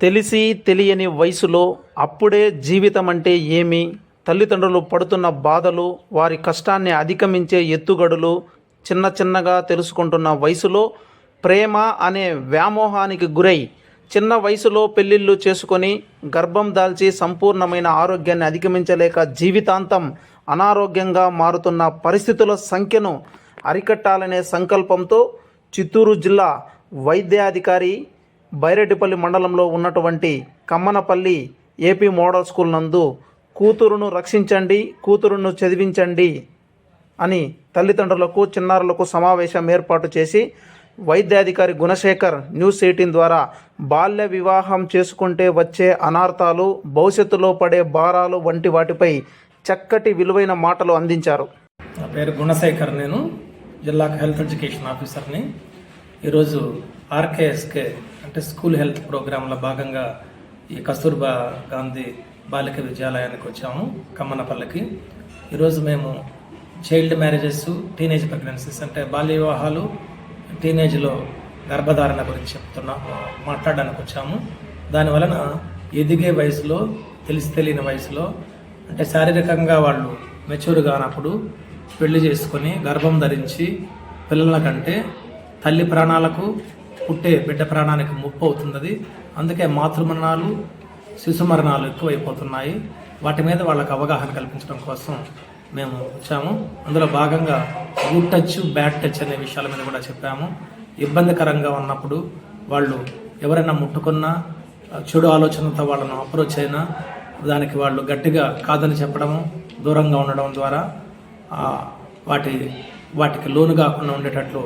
తెలిసి తెలియని వయసులో అప్పుడే జీవితం అంటే ఏమి? తల్లిదండ్రులు పడుతున్న బాధలు వారి కష్టాన్ని అధిగమించే ఎత్తుగడులు చిన్న చిన్నగా తెలుసుకుంటున్న వయసులో ప్రేమ అనే వ్యామోహానికి గురై చిన్న వయసులో పెళ్ళిళ్ళు చేసుకొని గర్భం దాల్చి సంపూర్ణమైన ఆరోగ్యాన్ని అధిగమించలేక జీవితాంతం అనారోగ్యంగా మారుతున్న పరిస్థితుల సంఖ్యను అరికట్టాలనే సంకల్పంతో చిత్తూరు జిల్లా వైద్యాధికారి బైరెడ్డిపల్లి మండలంలో ఉన్నటువంటి కమ్మనపల్లి ఏపీ మోడల్ స్కూల్ నందు కూతురును రక్షించండి కూతురును చదివించండి అని తల్లిదండ్రులకు చిన్నారులకు సమావేశం ఏర్పాటు చేసి వైద్యాధికారి గుణశేఖర్ న్యూస్ ఎయిటీన్ ద్వారా బాల్య వివాహం చేసుకుంటే వచ్చే అనార్థాలు భవిష్యత్తులో పడే భారాలు వంటి వాటిపై చక్కటి విలువైన మాటలు అందించారు. నా పేరు గుణశేఖర్ నేను జిల్లా హెల్త్ ఎడ్యుకేషన్ ఆఫీసర్ని. ఈరోజు ఆర్కేఎస్కే అంటే స్కూల్ హెల్త్ ప్రోగ్రాంలో భాగంగా ఈ కస్తూర్బా గాంధీ బాలిక విద్యాలయానికి వచ్చాము కమ్మనపల్లికి. ఈరోజు మేము చైల్డ్ మ్యారేజెస్ టీనేజ్ ప్రెగ్నెన్సీస్ అంటే బాల్య వివాహాలు టీనేజ్లో గర్భధారణ గురించి చెప్తున్నా మాట్లాడడానికి వచ్చాము. దానివలన ఎదిగే వయసులో తెలిసి తెలియని వయసులో అంటే శారీరకంగా వాళ్ళు మెచ్యూర్ కానప్పుడు పెళ్ళి చేసుకొని గర్భం ధరించి పిల్లల కంటే తల్లి ప్రాణాలకు పుట్టే బిడ్డ ప్రాణానికి ముప్పు అవుతున్నది అందుకే మాతృమరణాలు శిశు మరణాలు ఎక్కువైపోతున్నాయి. వాటి మీద వాళ్ళకు అవగాహన కల్పించడం కోసం మేము వచ్చాము. అందులో భాగంగా గుడ్ టచ్ బ్యాడ్ టచ్ అనే విషయాల మీద కూడా చెప్పాము. ఇబ్బందికరంగా ఉన్నప్పుడు వాళ్ళు ఎవరైనా ముట్టుకున్నా చెడు ఆలోచనతో వాళ్ళను అప్రోచ్ అయినా దానికి వాళ్ళు గట్టిగా కాదని చెప్పడము దూరంగా ఉండడం ద్వారా వాటి వాటికి లోను కాకుండా ఉండేటట్లు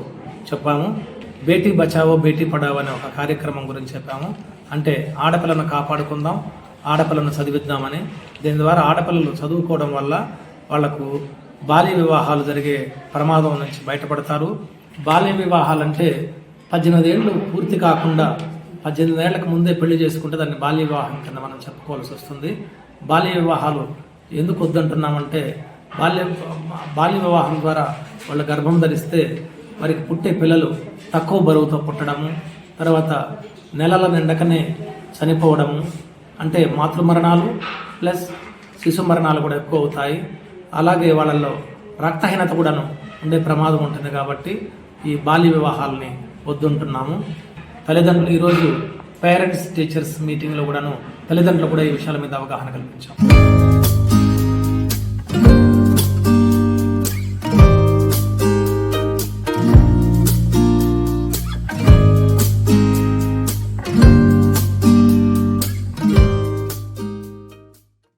చెప్పాము. బేటీ బచావో బేటీ పడావో అనే ఒక కార్యక్రమం గురించి చెప్పాము. అంటే ఆడపిల్లను కాపాడుకుందాం ఆడపిల్లను చదివిద్దామని. దీని ద్వారా ఆడపిల్లలు చదువుకోవడం వల్ల వాళ్ళకు బాల్య వివాహాలు జరిగే ప్రమాదం నుంచి బయటపడతారు. బాల్య వివాహాలంటే పద్దెనిమిది ఏళ్ళు పూర్తి కాకుండా పద్దెనిమిది ఏళ్ళకు ముందే పెళ్ళి చేసుకుంటే దాన్ని బాల్య వివాహం కింద మనం చెప్పుకోవాల్సి వస్తుంది. బాల్య వివాహాలు ఎందుకు వద్దంటున్నామంటే బాల్య బాల్య వివాహం ద్వారా వాళ్ళ గర్భం ధరిస్తే వారికి పుట్టే పిల్లలు తక్కువ బరువుతో పుట్టడము తర్వాత నెలల నిండకనే చనిపోవడము అంటే మాతృమరణాలు ప్లస్ శిశు మరణాలు కూడా ఎక్కువ అవుతాయి. అలాగే వాళ్ళల్లో రక్తహీనత కూడాను ఉండే ప్రమాదం ఉంటుంది కాబట్టి ఈ బాల్య వివాహాలని వద్దుంటున్నాము. తల్లిదండ్రులు ఈరోజు పేరెంట్స్ టీచర్స్ మీటింగ్లో కూడాను తల్లిదండ్రులు కూడా ఈ విషయాల మీద అవగాహన కల్పించాము